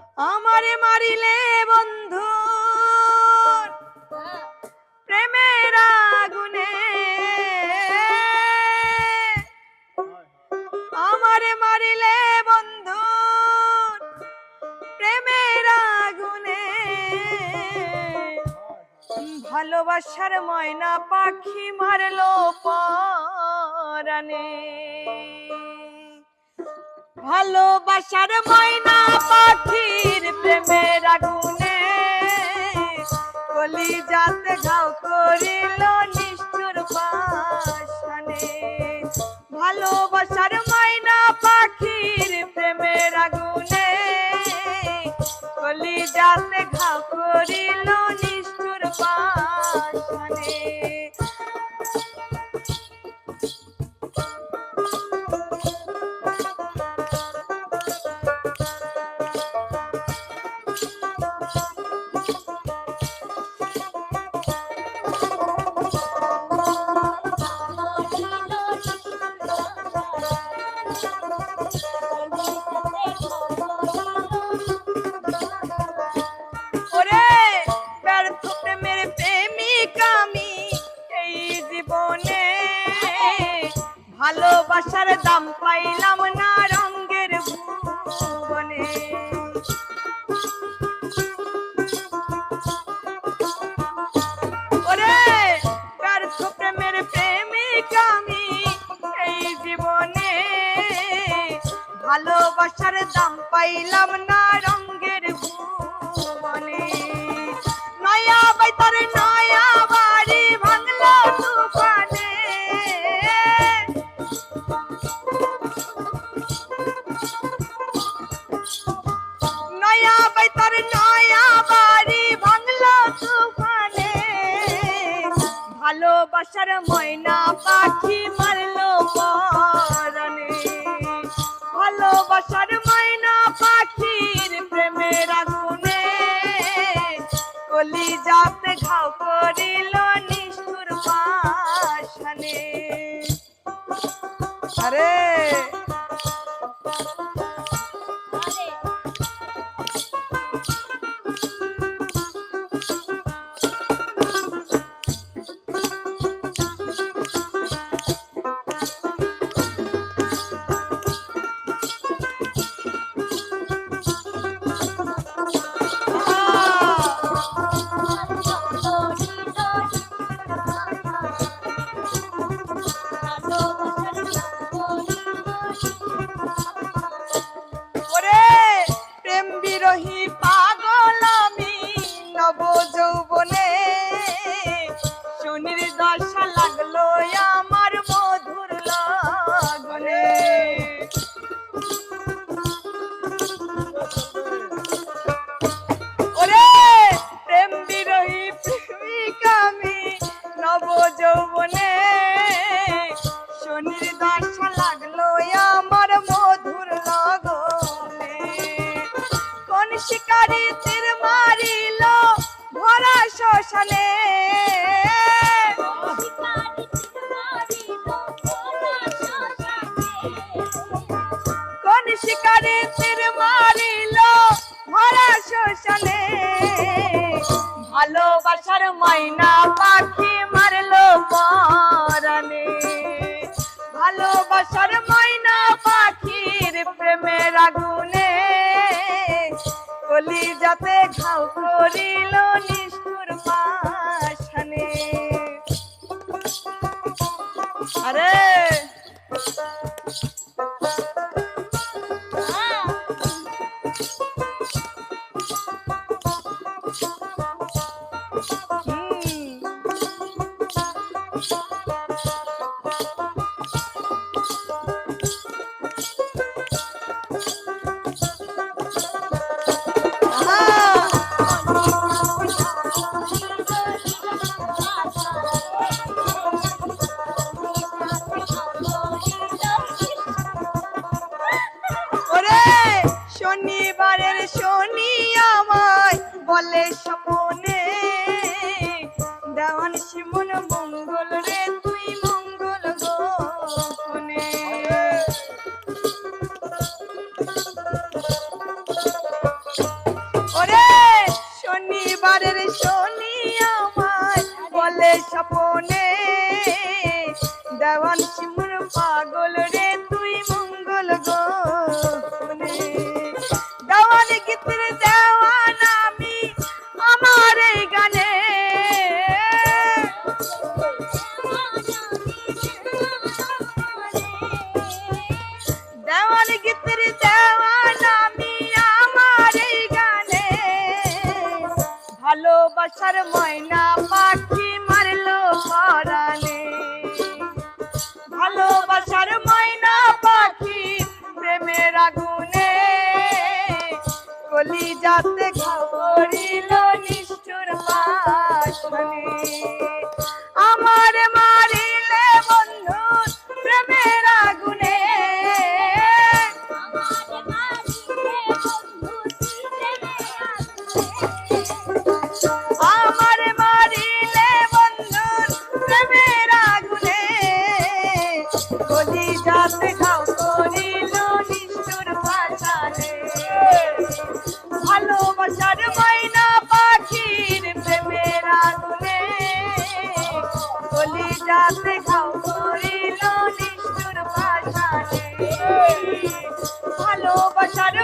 আমারে মারিলে বন্ধু। প্রেমের আগুনে। আমারে মারিলে বন্ধু। প্রেমের আগুনে। ভালোবাসার ময়না পাখি মারলো পরানে ভালোবাসার ময়না পাখির প্রেমের আগুনে। কলি যাতে ঘাও করিল নিষ্ঠুর পাশানে ভালোবাসার দাম পাইলাম না রঙ্গের ভুবনে নয়া বাইতার নয়া বাড়ি ভাঙলো তুফানে। নয়া বাইতার নয়া বাড়ি ভাঙলো তুফানে। ভালোবাসার ময়না পাখি মারলো আরে মাইনা পাখি মারলো পরানে ভালোবাসার মাইনা পাখির প্রেমের আগুনে কলি যাতে ঘাও করিল শনিবারের শনি আমায় বলে সপনে দেওয়ান শিমন মঙ্গল রে ভালোবাসার ময়না পাখি মারলো পরানে ভালোবাসার ময়না পাখি প্রেমের আগুনে কলি যাতে খবরিল নিষ্ঠুর পাশনে ভালোবাসার ময়না পাখির প্রেমের আগুনে গলি যাতে খাও করিল নিষ্ঠুর পাশানে ভালোবাসার